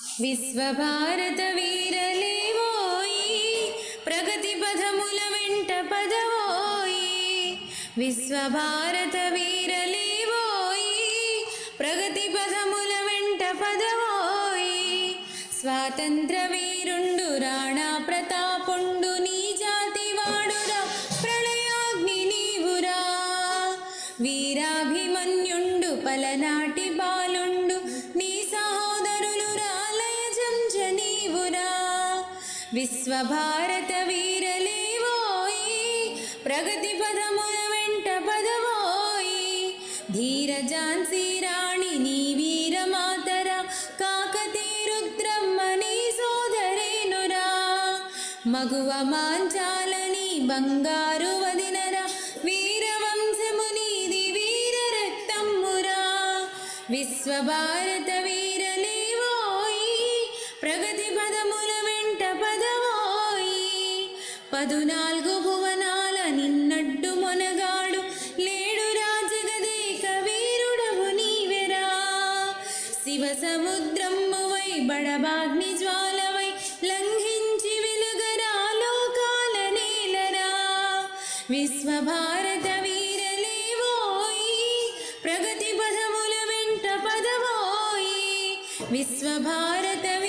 విశ్వభారత వీరలేవోయి ప్రగతి పదముల వెంట పదవోయి. విశ్వభారత వీరలేవోయి ప్రగతి పదముల వెంట పదవోయి. స్వాతంత్ర వీరుండు రాణా ప్రతాపుండు నీ జాతి వాడురా ప్రళయాగ్ని నీవురా. వీరాభిమన్యుండు పలనాటి బాలు విశ్వభారత వీరలేవోయి? ప్రగతి పదముల వెంట పదవోయి? ధీర ఝాన్సీ రాణి నీ వీరమాతర కాకతీ రుద్రమ్మ నీ సోదరేనురా. మగువ మాంచాలని బంగారు వదినరా వీరవంశము నీది వీర రక్తమ్మురా విశ్వభారత వీరలేవోయి? ప్రగతి పదముల పదునాలుగు భువనాల నిన్నడ్డు మొనగాడు. లేడు రాజగదేక వీరుడవు నీవెరా. శివ సముద్రమ్మువై బడబాగ్ని జ్వాలవై లంఘించి వెలుగరా లోకాల నేలరా. విశ్వభారత వీరలేవోయి. ప్రగతి పదముల వెంట పదవోయి. విశ్వభారత